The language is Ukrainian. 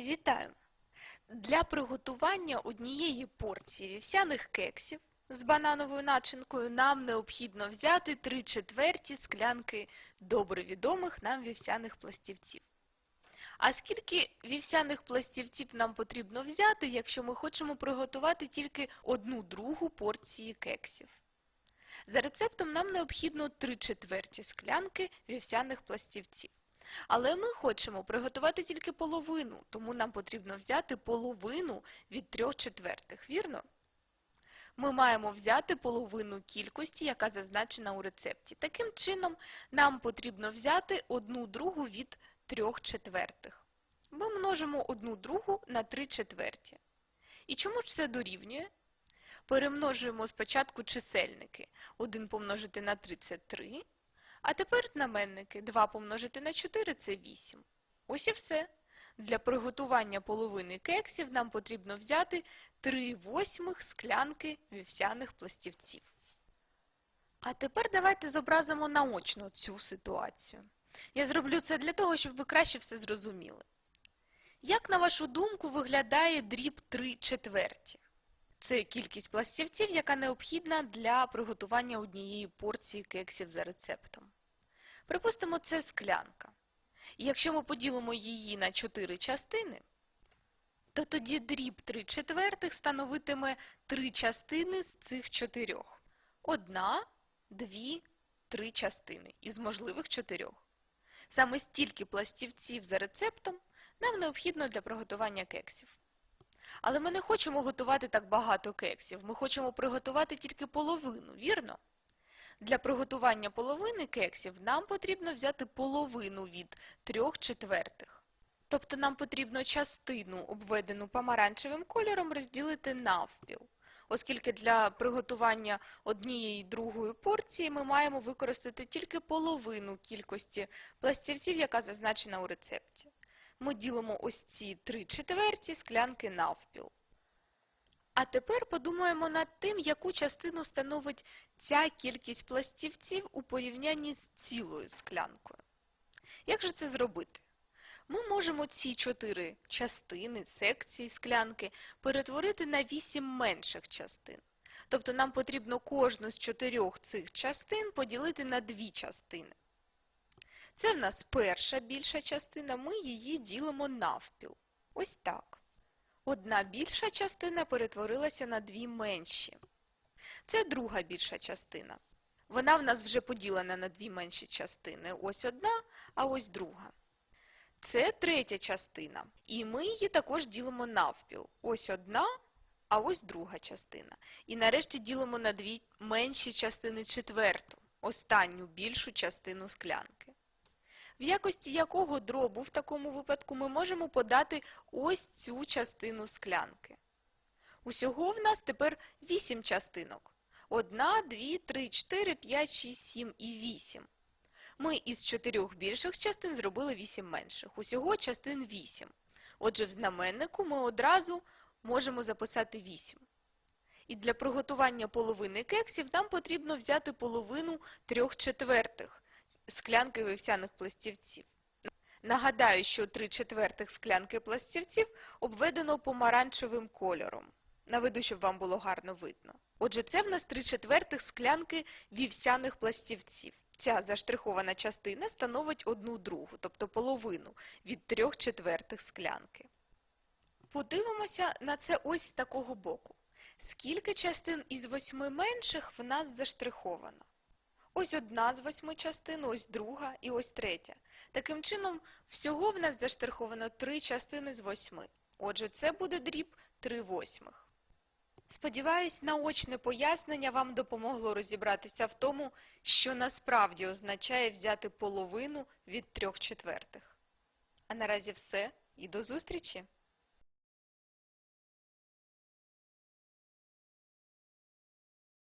Вітаю! Для приготування однієї порції вівсяних кексів з банановою начинкою нам необхідно взяти 3 четверті склянки добре відомих нам вівсяних пластівців. А скільки вівсяних пластівців нам потрібно взяти, якщо ми хочемо приготувати тільки одну другу порції кексів? За рецептом нам необхідно 3 четверті склянки вівсяних пластівців. Але ми хочемо приготувати тільки половину, тому нам потрібно взяти половину від трьох четвертих, вірно? Ми маємо взяти половину кількості, яка зазначена у рецепті. Таким чином, нам потрібно взяти одну другу від трьох четвертих. Ми множимо одну другу на три четверті. І чому ж це дорівнює? Перемножуємо спочатку чисельники. 1 помножити на 3 – це 3, а тепер знаменники 2 помножити на 4 – це 8. Ось і все. Для приготування половини кексів нам потрібно взяти 3 восьмих склянки вівсяних пластівців. А тепер давайте зобразимо наочно цю ситуацію. Я зроблю це для того, щоб ви краще все зрозуміли. Як, на вашу думку, виглядає дріб 3 четверті? Це кількість пластівців, яка необхідна для приготування однієї порції кексів за рецептом. Припустимо, це склянка. І якщо ми поділимо її на 4 частини, то тоді дріб 3 четвертих становитиме 3 частини з цих чотирьох. Одна, дві, три частини із можливих чотирьох. Саме стільки пластівців за рецептом нам необхідно для приготування кексів. Але ми не хочемо готувати так багато кексів, ми хочемо приготувати тільки половину, вірно? Для приготування половини кексів нам потрібно взяти половину від трьох четвертих. Тобто нам потрібно частину, обведену помаранчевим кольором, розділити навпіл. Оскільки для приготування однієї другої порції ми маємо використати тільки половину кількості пластівців, яка зазначена у рецепті. Ми ділимо ось ці три четверті склянки навпіл. А тепер подумаємо над тим, яку частину становить ця кількість пластівців у порівнянні з цілою склянкою. Як же це зробити? Ми можемо ці чотири частини, секції склянки перетворити на вісім менших частин. Тобто нам потрібно кожну з чотирьох цих частин поділити на дві частини. Це в нас перша більша частина, ми її ділимо навпіл. Ось так. Одна більша частина перетворилася на дві менші. Це друга більша частина. Вона в нас вже поділена на дві менші частини. Ось одна, а ось друга. Це третя частина. І ми її також ділимо навпіл. Ось одна, а ось друга частина. І нарешті ділимо на дві менші частини четверту, останню більшу частину склянки. В якості якого дробу в такому випадку ми можемо подати ось цю частину склянки. Усього в нас тепер 8 частинок. 1, 2, 3, 4, 5, 6, 7 і 8. Ми із чотирьох більших частин зробили 8 менших. Усього частин 8. Отже, в знаменнику ми одразу можемо записати 8. І для приготування половини кексів нам потрібно взяти половину трьох четвертих склянки вівсяних пластівців. Нагадаю, що 3 четвертих склянки пластівців обведено помаранчевим кольором. Наведу, щоб вам було гарно видно. Отже, це в нас 3 четвертих склянки вівсяних пластівців. Ця заштрихована частина становить одну другу, тобто половину від 3 четвертих склянки. Подивимося на це ось з такого боку. Скільки частин із восьми менших в нас заштриховано? Ось одна з восьми частин, ось друга і ось третя. Таким чином, всього в нас заштриховано три частини з восьми. Отже, це буде дріб 3 восьмих. Сподіваюсь, наочне пояснення вам допомогло розібратися в тому, що насправді означає взяти половину від трьох четвертих. А наразі все і до зустрічі!